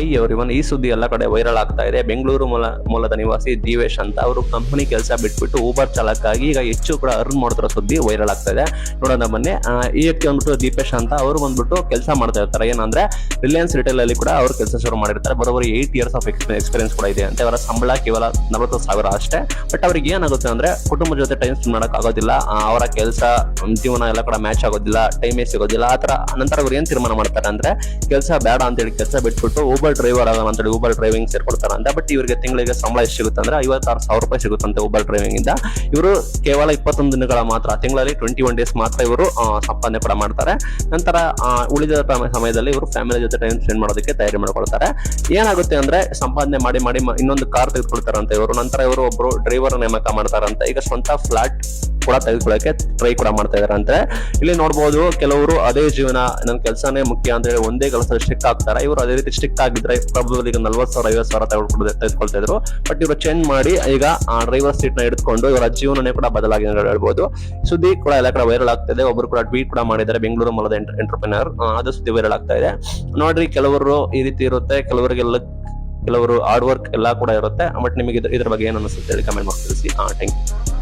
I ಇವನ್ ಈ ಸುದ್ದಿ ಎಲ್ಲ ಕಡೆ ವೈರಲ್ ಆಗ್ತಾ ಇದೆ. ಬೆಂಗಳೂರು ಮೂಲ, ಮೂಲದ ನಿವಾಸಿ ದೀವೇಶ್ ಅಂತ ಅವರು ಕಂಪನಿ ಕೆಲಸ ಬಿಟ್ಬಿಟ್ಟು ಊಬರ್ ಚಾಲಕಾಗಿ ಈಗ ಹೆಚ್ಚು ಕೂಡ ಅರ್ನ್ ಮಾಡ್ತಿರೋ ಸುದ್ದಿ ವೈರಲ್ ಆಗ್ತಾ ಇದೆ. ನೋಡೋಣ ಬನ್ನಿ. ಈ ವ್ಯಕ್ತಿ ಬಂದ್ಬಿಟ್ಟು ದೀಪೇಶ್ ಅಂತ ಅವರು ಬಂದ್ಬಿಟ್ಟು ಕೆಲಸ ಮಾಡ್ತಾ ಇರ್ತಾರೆ. ಏನಂದ್ರೆ ರಿಲಯನ್ಸ್ ರಿಟೇಲ್ ಅಲ್ಲಿ ಕೂಡ ಅವರು ಕೆಲಸ ಶುರು ಮಾಡಿರ್ತಾರೆ. ಬರೋಬ್ಬರಿ ಏಟ್ ಇಯರ್ಸ್ ಆಫ್ ಎಕ್ಸ್ಪೀರಿಯನ್ಸ್ ಕೂಡ ಇದೆ ಅಂತ. ಅವರ ಸಂಬಳ ಕೇವಲ ನಲವತ್ತು ಸಾವಿರ ಅಷ್ಟೇ. ಬಟ್ ಅವ್ರಿಗೆ ಏನಾಗುತ್ತೆ ಅಂದ್ರೆ, ಕುಟುಂಬದ ಜೊತೆ ಟೈಮ್ ಸ್ಪೆಂಡ್ ಮಾಡಕ್ ಆಗೋದಿಲ್ಲ. ಅವರ ಕೆಲಸ, ಜೀವನ ಎಲ್ಲ ಕೂಡ ಮ್ಯಾಚ್ ಆಗೋದಿಲ್ಲ ಟೈಮೇ ಸಿಗೋದಿಲ್ಲ. ಆ ತರ ನಂತರ ಅವ್ರು ಏನ್ ತೀರ್ಮಾನ ಮಾಡ್ತಾರೆ ಅಂದ್ರೆ, ಕೆಲಸ ಬೇಡ ಅಂತ ಹೇಳಿ ಕೆಲಸ ಬಿಟ್ಬಿಟ್ಟು ಊಬರ್ ಡ್ರೈವರ್ ಆಗೋಣ ಅಂತೇಳಿ ಊಬರ್ ಡ್ರೈವಿಂಗ್ ಸೇರ್ಕೊಡ್ತಾರಂತೆ ಬಟ್ ಇವರಿಗೆ ತಿಂಗಳಿಗೆ ಸಂಬಳ ಎಷ್ಟು ಸಿಗುತ್ತೆ ಅಂದ್ರೆ ಐವತ್ತಾರು ಸಾವಿರ ರೂಪಾಯಿ ಸಿಗುತ್ತಂತೆ ಊಬರ್ ಡ್ರೈವಿಂಗ್ ಇಂದ. ಇವರು ಕೇವಲ ಇಪ್ಪತ್ತೊಂದು ದಿನಗಳ ಮಾತ್ರ, ತಿಂಗಳಲ್ಲಿ ಟ್ವೆಂಟಿ ಒನ್ ಡೇಸ್ ಮಾತ್ರ ಇವರು ಸಂಪಾದನೆ ಕೂಡ ಮಾಡ್ತಾರೆ. ನಂತರ ಉಳಿದ ಸಮಯದಲ್ಲಿ ಇವರು ಫ್ಯಾಮಿಲಿ ಜೊತೆ ಟೈಮ್ ಸ್ಪೆಂಡ್ ಮಾಡೋದಕ್ಕೆ ತಯಾರಿ ಮಾಡ್ಕೊಳ್ತಾರೆ. ಏನಾಗುತ್ತೆ ಅಂದ್ರೆ ಸಂಪಾದನೆ ಮಾಡಿ ಮಾಡಿ ಇನ್ನೊಂದು ಕಾರ್ ತೆಗೆದುಕೊಳ್ತಾರಂತೆ ಇವರು. ನಂತರ ಇವರು ಒಬ್ಬರು ಡ್ರೈವರ್ ನೇಮಕ ಮಾಡ್ತಾರಂತೆ. ಈಗ ಸ್ವಂತ ಫ್ಲಾಟ್ ಕೂಡ ತೆಗೆದುಕೊಳ್ಳೋಕೆ ಟ್ರೈ ಕೂಡ ಮಾಡ್ತಾ ಇದಾರಂತೆ ಇಲ್ಲಿ ನೋಡ್ಬೋದು ಕೆಲವರು ಅದೇ ಜೀವನ, ನನ್ನ ಕೆಲಸನೇ ಮುಖ್ಯ ಅಂತ ಹೇಳಿ ಒಂದೇ ಕೆಲಸ ಸ್ಟಿಕ್ ಆಗ್ತಾರೆ. ಇವರು ಅದೇ ರೀತಿ ಸ್ಟಿಕ್ ಆಗಿದ್ರೆ ಪ್ರಾಬ್ಲಮ್ ಈಗ ನಲ್ವತ್ತು ಸಾವಿರ, ಐವತ್ತು ಸಾವಿರ ತೆಗೆದುಕೊಳ್ತಾ ಇದ್ರು. ಬಟ್ ಇವರು ಚೇಂಜ್ ಮಾಡಿ ಈಗ ಆ ಡ್ರೈವರ್ ಸೀಟ್ನ ಹಿಡಿದುಕೊಂಡು ಇವರ ಜೀವನನೇ ಕೂಡ ಬದಲಾಗಿದೆ ಅಂತ ಹೇಳ್ಬೋದು. ಸುದ್ದಿ ಕೂಡ ಎಲ್ಲ ಕಡೆ ವೈರಲ್ ಆಗ್ತಿದೆ ಒಬ್ರು ಕೂಡ ಟ್ವೀಟ್ ಕೂಡ ಮಾಡಿದ್ದಾರೆ. ಬೆಂಗಳೂರು ಮೂಲದ ಎಂಟರ್ಪ್ರಿನರ್ ಅದು ಸುದ್ದಿ ವೈರಲ್ ಆಗ್ತಾ ಇದೆ. ನೋಡ್ರಿ, ಕೆಲವರು ಈ ರೀತಿ ಇರುತ್ತೆ. ಕೆಲವರಿಗೆಲ್ಲ ಕೆಲವರು ಹಾರ್ಡ್ ವರ್ಕ್ ಎಲ್ಲ ಕೂಡ ಇರುತ್ತೆ. ಬಟ್ ನಿಮಗೆ ಇದ್ರ ಇದ್ರ ಬಗ್ಗೆ ಏನು ಅನಿಸುತ್ತೆ ಹೇಳಿ ಕಮೆಂಟ್ ಮಾಡಿ ತಿಳಿಸಿ. Thank you